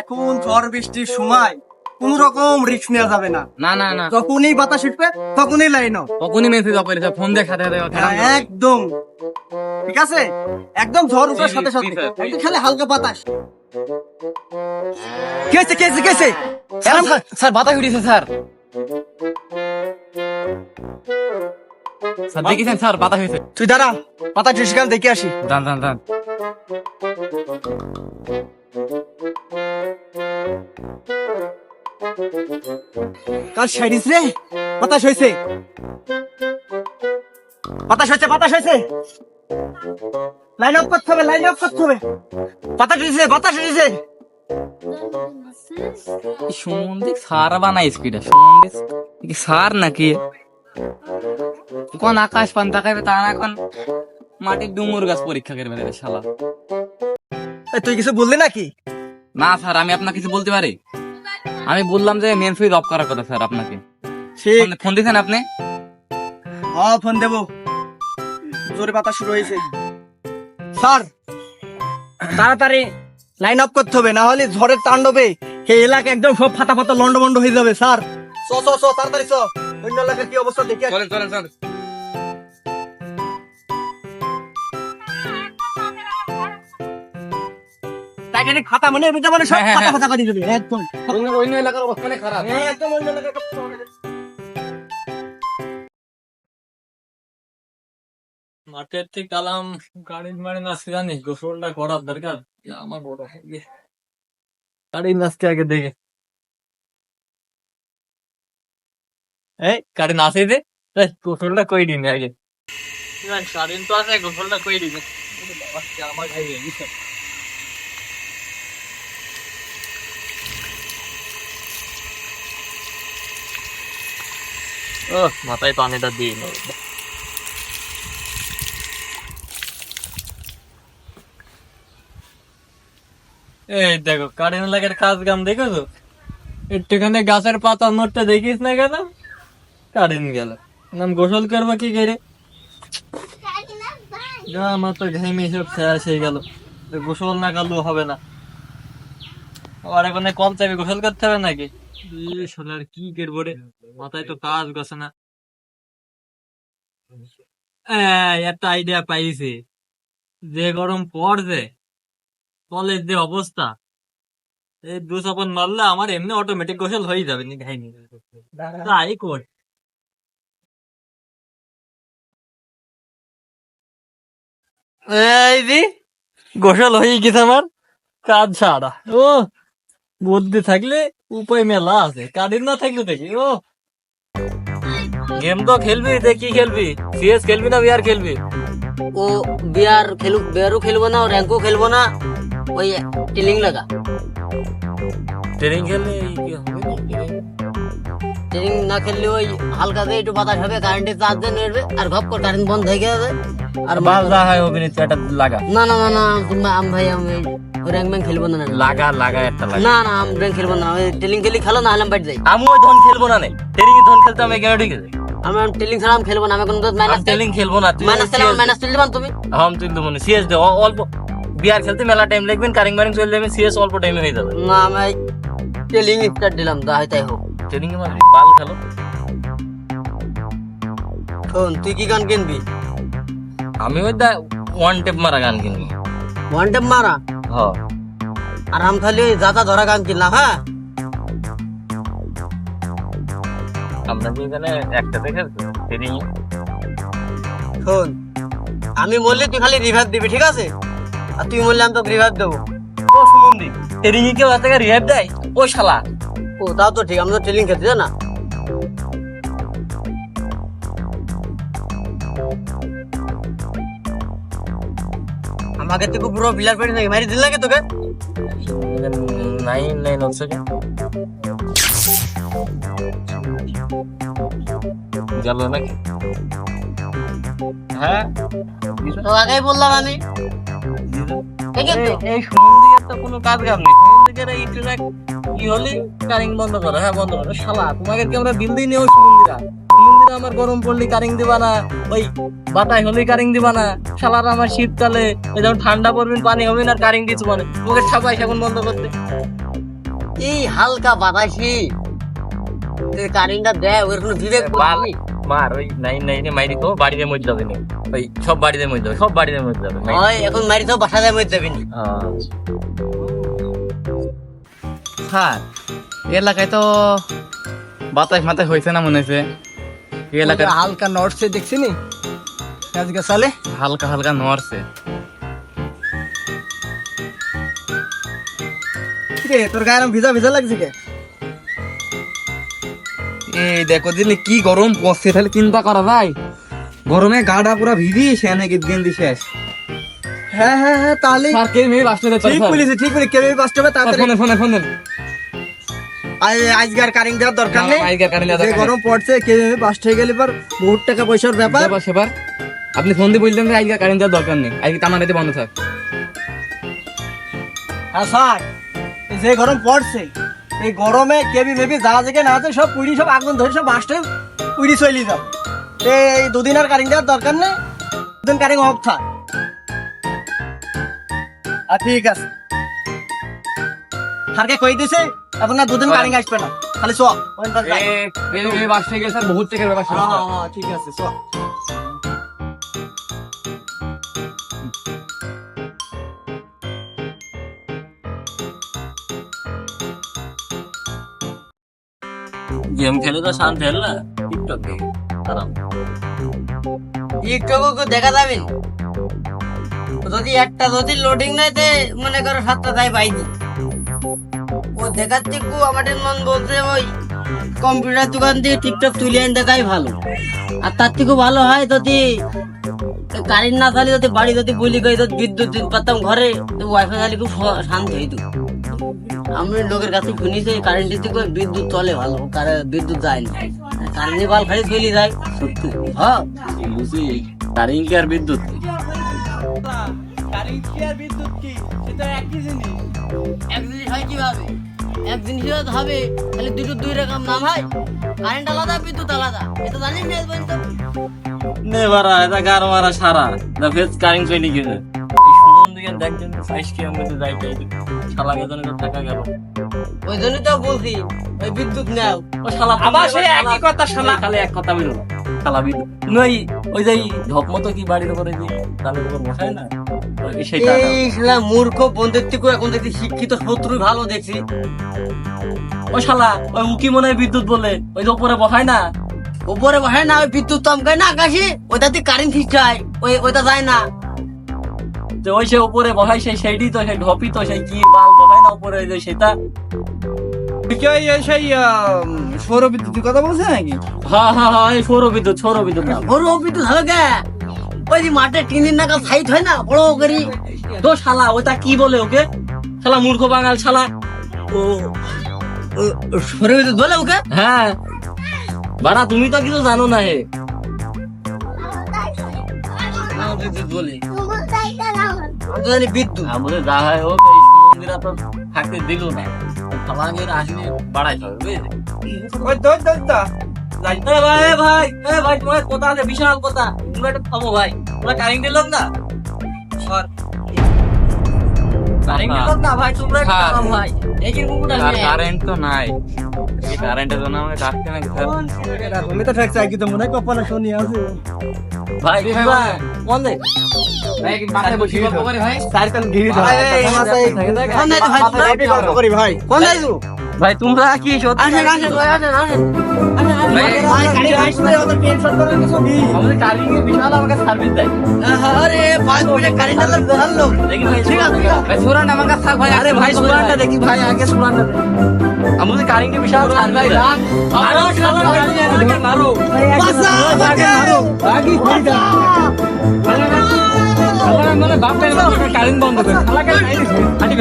এখন ঝড় বৃষ্টির সময় কোন রকম রিস্ক নেওয়া যাবে না। না না না। যখনই বাতাস উঠবে তখনই লাইন তখনই মেসেজ ফোন সাথে একদম। ঠিক আছে? একদম ঝড় উঠার সাথে সাথে। একটু খালি হালকা বাতাস। কেছে কেছে কেছে স্যার, বাতাস উঠেছে স্যার। স্যার দেখেছেন স্যার বাতাস হয়েছে। তুই দাঁড়া বাতাস দেখে আসি। দান দান কাল সাইডিস রে। বাতাস হয়েছে। বাতাস হয়েছে বাতাস হয়েছে। লাইন অফ করতে হবে লাইন অফ করতে হবে। বাতাস হয়েছে বাতাস হয়েছে। সম্বন্ধে সার বানাই স্পিডে সম্বন্ধে সার নাকি? কোন আকাশ পান তাকাবে তা না কোন মাটির ডুমুর গাছ পরীক্ষা করবে রে শালা। তুই কিছু বললি নাকি? না স্যার আমি আপনাকে কিছু বলতে পারি? আমি বললাম যে মেন সুইচ অফ করার কথা স্যার আপনাকে। ঠিক। ফোন- দিয়েছেন আপনি? হ্যাঁ ফোন দেবো। জোরে বাতাস শুরু হয়েছে। স্যার তাড়াতাড়ি লাইন অফ করতে হবে না হলে ঝড়ের তাণ্ডবে এই এলাকা একদম সব ফাটা ফাটা লন্ডমন্ড হয়ে যাবে স্যার। চ চ চ তাড়াতাড়ি চ। অন্য এলাকার কি অবস্থা দেখে চলেন চলেন চলেন। টাইটানিক খাতা মানে এটা মানে সব হ্যাঁ। ফাটা করে দিবে। একদম। অন্য এলাকার অবস্থা অনেক খারাপ। হ্যাঁ, একদম অন্য এলাকার। মাঠের থেকে কালাম গাড়ি মারি নাচতে জানিস গোসলটা করার দরকার। আমার বড় হবে গাড়ি নাচতে আগে দেখে। এই গাড়ি নাচে দে। গোসলটা কই দিন আগে? কারেন্ট তো আছে গোসলটা কই দিন আমার খাই ও মাথায় পানিটা দিয়ে নেব এই দেখো, কারেন্ট লাগার কাজ কাম দেখেছ? একটুখানি গাছের পাতা নড়তে দেখিস না কেন? কারেন্ট গেল। নাম গোসল করব কি করে? আমার তো ঘেমে সব শেষ হয়ে গেল। গোসল না করলেও হবে না। আবার এখানে কল চাবি গোসল করতে হবে নাকি? শালার কি মাথায় তো কাজ গছে না। একটা আইডিয়া পাইছি। যে গরম পড়ছে কলের যে অবস্থা এই দু চাপন মারলে আমার এমনি অটোমেটিক গোসল হয়ে যাবে নি ঘাইনি তাই কর। এই দি গোসল হয়ে গেছে আমার। কাজ ছাড়া ও বুদ্ধি থাকলে উপায় মেলা আছে কাদের না থাকলে দেখি ও গেম তো খেলবি দেখি খেলবি সিএস খেলবি না বিআর খেলবি ও বিয়ার খেলু বিয়ারও খেলব না র্যাঙ্কও খেলব না ওই টিলিং লাগা ট্রেনিং খেললে এই কি হবে টিলিং না খেললে ওই হালকা দিয়ে একটু বাতাস হবে কারেন্টের চার্জ দিয়ে নেবে আর ঘপ করে কারেন্ট বন্ধ হয়ে যাবে আর বাল যা হয় অভিনেত্রী একটা লাগা না না না না তুমি আম ভাই আমি ওই র্যাঙ্ক ব্যাঙ্ক খেলব না না না। লাগা লাগা একটা লাগা। না না আম র্যাঙ্ক খেলব না ওই টিলিং খেলো না হলে আমি যাই। আমি ওই ধন খেলব না নে। ধন খেলতে আমি এখানে ঠিক আছে আমি টিলিং ছাড়া আমি খেলব না আমি কোনো মাইনাস ট্রেনিং খেলব না মাইনাস খেলে মাইনাস তুলে দিবান তুমি। হাম তুই মনে সিএস দে অল্প বিয়ার খেলতে মেলা টাইম লাগবে কারিং বারিং চলে যাবে সিএস অল্প টাইমে হয়ে যাবে। না আমি টিলিং স্টার্ট দিলাম দা হয় তাই হোক। এ মারবি বাল খেলো। শোন তুই কি গান কিনবি? আমি ওই দা ওয়ান টেপ মারা গান কিনবো। ওয়ান টেপ মারা? হ। আর আম খালি ওই জাতা ধরা গান কিনলাম হ্যাঁ? আমরা কি এখানে একটা দেখে ট্রেনিং শোন আমি বললি তুই খালি রিভাইভ দিবি ঠিক আছে? আর তুই বললে আমি তোকে রিভাইভ দেবো। ও সুমন্দি ট্রেনিং কেউ থেকে রিহাব দেয়? ও শালা। ও তাও তো ঠিক আমি তো ট্রেনিং খেতে না আমাকে তুই পুরো বিলার পেটে নাকি মারি দিল নাকি তোকে? নাইন নাইন হচ্ছে গেল নাকি? হ্যাঁ? তো আগেই বললাম আমি। এই- তো কোনো কাজ কাম নেই। এই কি হলে? কারিং বন্ধ করো হ্যাঁ বন্ধ করো। শালা তোমাকে কি আমরা বিল দিই নেই সুমন্দিরা? সুমন্দিরা আমার গরম পড়লে কারিং দিবা না। ওই বাতাস হলে কারিং দিবা না। শালার আমার শীতকালে ওই যখন ঠান্ডা পড়বেন পানি হবে না আর কারিং মানে। ঠাপাই সেখন বন্ধ করতে। এই হালকা বাতাসি কারেন্টটা দেয় ওর কোনো বিবেক বাল। মার ওই নাইন নাইনে মাইরি তো বাড়িতে মধ্যে যাবে না। ওই সব বাড়িতে মধ্যে যাবে সব বাড়িতে মধ্যে যাবে হয় এখন মারি তো বাসা মধ্যে যাবি নি। এই এলাকায় তো বাতাস মাতাস হয়েছে না মনে হয়েছে এই হালকা নড়ছে দেখছি নি আজকে সালে হালকা হালকা নড়ছে। রে তোর গায়ে ভিজা ভিজা লাগছে কে? এই দেখো দিলে কি গরম পড়ছে তাহলে চিন্তা করা যায়। গরমে গাটা পুরো ভিজি সেনে গিয়ে গেন্দি শেষ। হ্যাঁ হ্যাঁ হ্যাঁ তাহলে কে মেয়ে ঠিক বলেছি ঠিক বলি কেউ বাঁচতে হবে তাড়াতাড়ি ফোনে ফোনে ফোনে। আর কারেন্ট দেওয়ার দরকার নেই। আজকে কারেন্ট যে গরম পড়ছে কেউ হয়ে গেলে পর বহুত টাকা পয়সার ব্যাপার। সেবার সেবার আপনি ফোন দিয়ে বললেন যে আজকে কারেন্ট দেওয়ার দরকার নেই। আজকে তামানাতে বন্ধ থাক। হ্যাঁ স্যার যে গরম পড়ছে এই গরমে কেবি মেবি যা থেকে না আছে সব পুরি সব আগুন ধরে সব বাসটা পুরি চলে তো এই দুদিন আর কারেন্ট দেওয়ার দরকার নেই দুদিন কারেন্ট অফ থাক। আর ঠিক আছে। স্যারকে কই দিছে? এখন না দুদিন কারেন্ট আসবে না। খালি চ এই বাসতে গেলে স্যার বহুত ব্যাপার হ্যাঁ, হ্যাঁ, হ্যাঁ, ঠিক আছে চ গেম খেলে তো শান্তি হল না টিকটক দেখে আরাম টিকটকে দেখা যাবে যদি একটা যদি লোডিং নাই তে মনে করো সাতটা তাই পাইনি ও দেখাচ্ছে কু আমাদের মন বলছে ওই কম্পিউটার দোকান দিয়ে টিকটক তুলে এনে দেখাই ভালো। আর তার থেকে ভালো হয় যদি কারেন্ট না থাকলে যদি বাড়ি যদি বলি কই যদি বিদ্যুৎ পারতাম ঘরে, তো ওয়াইফাই থাকলে খুব শান্তি হইতো আমি লোকের কাছে শুনিছি কারেন্টের দিকে বিদ্যুৎ চলে ভালো কারে- বিদ্যুৎ যায় না। কারেন্টের বাল খালি চলে যায়, সত্যি। হ্যাঁ কারেন্ট আর বিদ্যুৎ? এক জিনিস হয় কীভাবে? এক জিনিস হবে তাহলে দুটো দুই রকম নাম হয়। কারেন্ট আলাদা বিদ্যুৎ আলাদা এটা জানিস না এই পর্যন্ত? নে বারা এটা গার মারা সারা। দা ফেস কারেন্ট চলে গেছে সুমন দিকে দেখছেন সাইজ কি আমি যাই তাই শালা গেদনে টাকা গেল। ওই জন্য তো বলছি ওই বিদ্যুৎ নাও। ও শালা আবার সেই একই কথা, শালা। খালি এক কথা বলো শালা বিদ্যুৎ। নই ওই যে ঢপ মতো কি বাড়ির উপরে যে তালের উপর বসায় না? সেটা মূর্খ বন্ধুর এখন দেখছি শিক্ষিত শত্রু ভালো দেখছি। ও শালা ওই উকি মনে হয় বিদ্যুৎ বলে ওই যে উপরে বসায় না। উপরে না ওই বিদ্যুৎ চমকায় না আকাশে ওইটাতে কারেন্ট খিচায় ওই ওইটা যায় না। যে ওই সে উপরে বসায় সেই সেইটি তো সেই ঢপই তো সেই কি বাল বসায় না উপরে ওই যে সেটা। সেই কথা বলছে নাকি? হ্যাঁ হ্যাঁ হ্যাঁ এই সৌর বিদ্যুৎ সৌর বিদ্যুৎ না বড় বিদ্যুৎ হবে কে? ওই যে মাঠে টিনের নাকাল সাইট হয় না? বড় করি। তো শালা ওটা কি বলে ওকে? শালা মূর্খ বাঙাল শালা। ও সৌর বলে ওকে? হ্যাঁ। বাড়া তুমি তো কিছু জানো না হে। বিদ্যুৎ বলে আমি তো জানি আমাদের যা হয় হোক এই মন্দিরা তো থাকতে দিল না। আমাদের আসলে বাড়াইতে হবে বুঝলি ভাই ভাই ভাই তোমার কথা আছে বিশাল কথা। তোমরা একটু থামো ভাই। তোমরা কারেন্টের লোক না? কারেন্টের লোক না ভাই তোমরা একটু হ্যাঁ। থামো ভাই। এই যে কুকুরটা নিয়ে। আয়। কারেন্ট তো নাই। কারেন্টের জন্য আমাকে ডাকতে নাকি স্যার তুমি তো ঠেকছে কি তো মনে হয় কপালে শনি আছে। ভাই তোমরা কোন ভাই। ভাই তোমরা কি সত্যি আসেন আসেন ভাই আসেন আসেন। আমাদের কারেন্টের বিশাল মারো। মানে বাপ কারেন্ট বন্ধ করে হাঁটি